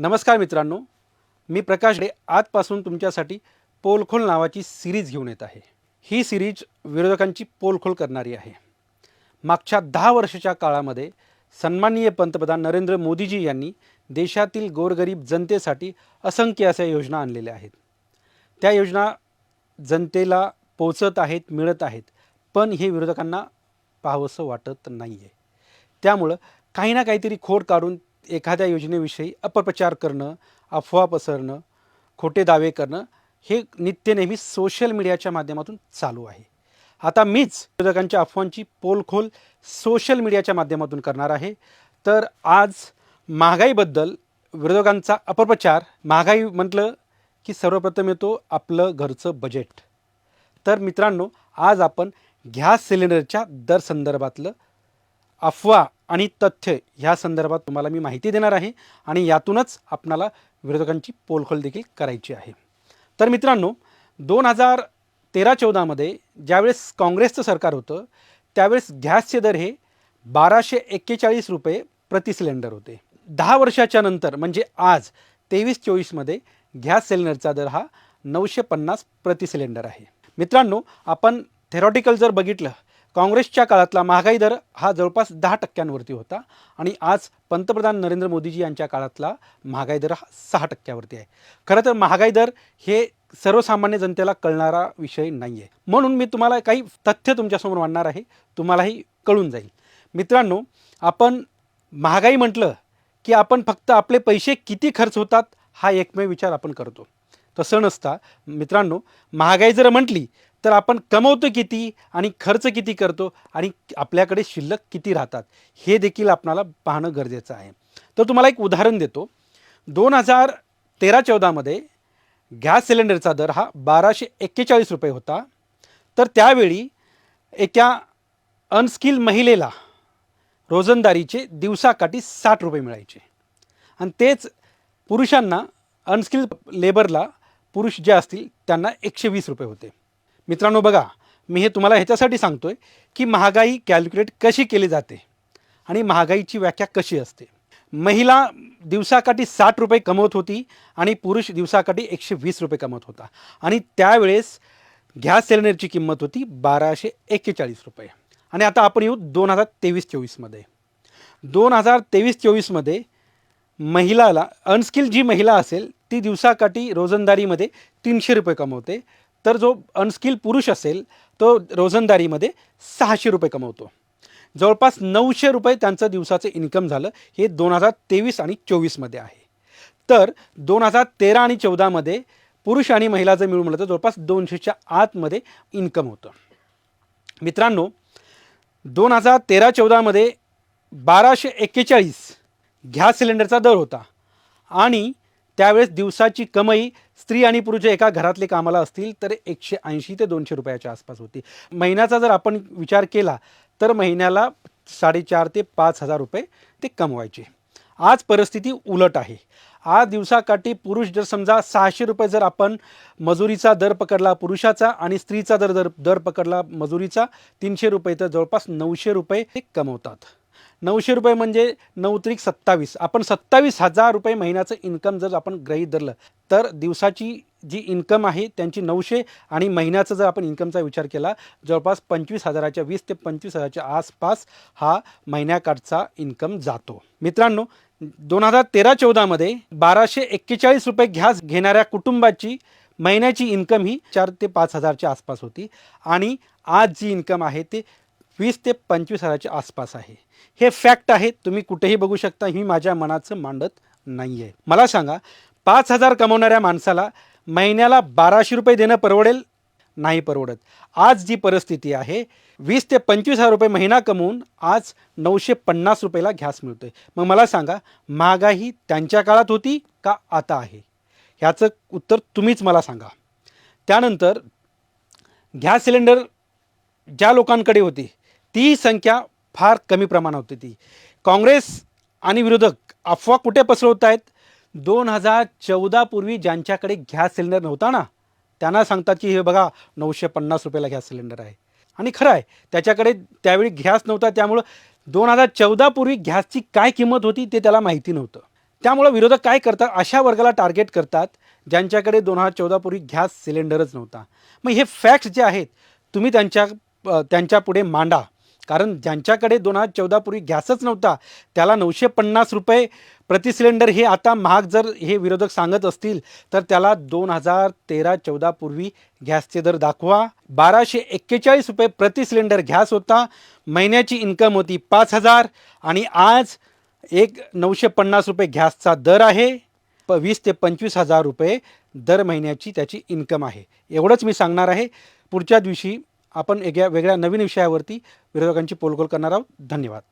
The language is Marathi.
नमस्कार मित्रांनो मी प्रकाश डे आजपासून तुमच्यासाठी पोलखोल नावाची सिरीज घेऊन येत आहे. ही सिरीज विरोधकांची पोलखोल करणारी आहे. मागच्या दहा वर्षाच्या काळामध्ये सन्माननीय पंतप्रधान नरेंद्र मोदीजी यांनी देशातील गोरगरीब जनतेसाठी असंख्य अशा योजना आणलेल्या आहेत. त्या योजना जनतेला पोचत आहेत मिळत आहेत पण हे विरोधकांना पाहावंसं वाटत नाही आहे त्यामुळं काही ना काहीतरी खोड काढून एखाद्या योजनेविषयी अपप्रचार करणं अफवा पसरणं खोटे दावे करणं हे नित्य नेहमी सोशल मीडियाच्या माध्यमातून चालू आहे. आता मीच विरोधकांच्या अफवांची पोलखोल सोशल मीडियाच्या माध्यमातून करणार आहे. तर आज महागाईबद्दल विरोधकांचा अपप्रचार महागाई म्हटलं की सर्वप्रथम येतो आपलं घरचं बजेट तर मित्रांनो आज आपण गॅस सिलेंडरच्या दर संदर्भातलं अफवा आणि तथ्य ह्या संदर्भात तुम्हाला मी माहिती देणार आहे आणि यातूनच आपणाला विरोधकांची पोलखोल देखील करायची आहे. तर मित्रांनो दोन हजार तेरा चौदामध्ये ज्यावेळेस काँग्रेसचं सरकार होतं त्यावेळेस गॅसचे दर हे बाराशे एक्केचाळीस रुपये प्रति सिलेंडर होते. दहा वर्षाच्या नंतर म्हणजे आज तेवीस चोवीसमध्ये गॅस सिलेंडरचा दर हा नऊशे पन्नास प्रति सिलेंडर आहे. मित्रांनो आपण थेरॉटिकल जर बघितलं काँग्रेसच्या काळातला महागाई दर हा जवळपास दहा टक्क्यांवरती होता आणि आज पंतप्रधान नरेंद्र मोदीजी यांच्या काळातला महागाई दर हा सहा टक्क्यावरती आहे. खरं तर महागाई दर हे सर्वसामान्य जनतेला कळणारा विषय नाही आहे म्हणून मी तुम्हाला काही तथ्य तुमच्यासमोर मांडणार आहे. तुम्हालाही कळून जाईल. मित्रांनो आपण महागाई म्हटलं की आपण फक्त आपले पैसे किती खर्च होतात हा एकमेव विचार आपण करतो. तसं नसता. मित्रांनो महागाई जर म्हटली तर आपण कमवतो किती आणि खर्च किती करतो आणि आपल्याकडे शिल्लक किती राहतात हे देखील आपणाला पाहणं गरजेचं आहे. तर तुम्हाला एक उदाहरण देतो. दोन हजार तेरा चौदामध्ये गॅस सिलेंडरचा दर हा बाराशे एक्केचाळीस रुपये होता. तर त्यावेळी एका अनस्किल महिलेला रोजंदारीचे दिवसाकाठी साठ रुपये मिळायचे. आणि तेच पुरुषांना अनस्किल लेबरला पुरुष जे असतील त्यांना एकशे वीस रुपये होते. मित्रांनो बघा मी हे तुम्हाला ह्याच्यासाठी सांगतोय की महागाई कॅल्क्युलेट कशी केली जाते आणि महागाईची व्याख्या कशी असते. महिला दिवसाकाठी साठ रुपये कमवत होती आणि पुरुष दिवसाकाठी एकशे वीस रुपये कमवत होता. आणि त्यावेळेस गॅस सिलेंडरची किंमत होती बाराशे एक्केचाळीस रुपये. आणि आता आपण येऊ दोन हजार तेवीस चोवीसमध्ये दोन हजार तेवीस चोवीसमध्ये महिलाला अनस्किल जी महिला असेल ती दिवसाकाठी रोजंदारीमध्ये तीनशे रुपये कमवते. तर जो अनस्किल पुरुष असेल तो रोजंदारीमध्ये सहाशे रुपये कमवतो. जवळपास नऊशे रुपये त्यांचं दिवसाचं इन्कम झालं हे दोन हजार तेवीस आणि चोवीसमध्ये आहे. तर दोन हजार तेरा आणि चौदामध्ये पुरुष आणि महिला जर मिळून म्हटलं तर जवळपास दोनशेच्या आतमध्ये इन्कम होतं. मित्रांनो दोन हजार तेरा चौदामध्ये बाराशे एक्केचाळीस गॅस सिलेंडरचा दर होता आणि त्यावेळेस दिवसाची कमाई स्त्री आणि पुरुष एका घरातले कामाला असतील तर एकशे ऐंशी ते दोनशे रुपयाच्या आसपास होती. महिन्याचा जर आपण विचार केला तर महिन्याला साडेचार ते पाच हजार रुपये ते कमवायचे. आज परिस्थिती उलट आहे. आज दिवसाकाठी पुरुष जर समजा सहाशे रुपये जर आपण मजुरीचा दर पकडला पुरुषाचा आणि स्त्रीचा दर दर दर पकडला मजुरीचा तीनशे रुपये तर जवळपास नऊशे रुपये ते कमवतात. नऊशे रुपये म्हणजे नऊ त्रिक सत्तावीस. आपण सत्तावीस हजार रुपये महिन्याचं इन्कम जर आपण गृहीत धरलं तर दिवसाची जी इन्कम आहे त्यांची नऊशे आणि महिन्याचा जर आपण इन्कमचा विचार केला जवळपास पंचवीस हजाराच्या वीस ते पंचवीस हजाराच्या आसपास हा महिन्याकाठचा इन्कम जातो. मित्रांनो दोन हजार तेरा चौदामध्ये बाराशे एक्केचाळीस रुपये घ्यास घेणाऱ्या कुटुंबाची महिन्याची इन्कम ही चार ते पाच हजारच्या आसपास होती आणि आज जी इन्कम आहे ते वीस ते पंचवीस हजाराच्या आसपास आहे. हे फॅक्ट आहे तुम्ही कुठेही बघू शकता ही माझ्या मनाचं मांडत नाही आहे मला सांगा पाच हजार कमवणाऱ्या माणसाला महिन्याला बाराशे रुपये देणं परवडेल? नाही परवडत. आज जी परिस्थिती आहे वीस ते पंचवीस हजार रुपये महिना कमवून आज नऊशे पन्नास रुपयाला गॅस मिळतोय. मग मला सांगा महागाई त्यांच्या काळात होती का आता आहे? ह्याचं उत्तर तुम्हीच मला सांगा. त्यानंतर गॅस सिलेंडर ज्या लोकांकडे होती ती संख्या फार कमी प्रमाणात होती ती. काँग्रेस आणि विरोधक अफवा कुठे पसरवत आहेत दोन हजार चौदापूर्वी ज्यांच्याकडे गॅस सिलेंडर नव्हता ना त्यांना सांगतात की हे बघा नऊशे पन्नास रुपयाला गॅस सिलेंडर आहे. आणि खरं आहे त्याच्याकडे त्यावेळी गॅस नव्हता त्यामुळं दोन हजार चौदापूर्वी गॅसची काय किंमत होती ते त्याला माहिती नव्हतं. त्यामुळं विरोधक काय करतात? अशा वर्गाला टार्गेट करतात ज्यांच्याकडे दोन हजार चौदापूर्वी गॅस सिलेंडरच नव्हता. मग हे फॅक्ट्स जे आहेत तुम्ही त्यांच्या त्यांच्यापुढे मांडा. कारण ज्यांच्याकडे दोन हजार चौदापूर्वी गॅसच नव्हता त्याला नऊशे पन्नास रुपये प्रति सिलेंडर हे आता महाग जर हे विरोधक सांगत असतील तर त्याला दोन हजार तेरा चौदापूर्वी गॅसचे दर दाखवा. बाराशे एक्केचाळीस रुपये प्रति सिलेंडर गॅस होता महिन्याची इन्कम होती पाच हजार आणि आज एक नऊशे पन्नास रुपये गॅसचा दर आहे. प वीस ते पंचवीस हजार रुपये दर महिन्याची त्याची इन्कम आहे. एवढंच मी सांगणार आहे. पुढच्या दिवशी आपण एका वेगळ्या नवीन विषयावरती विरोधकांची पोलगोल करणार आहोत. धन्यवाद.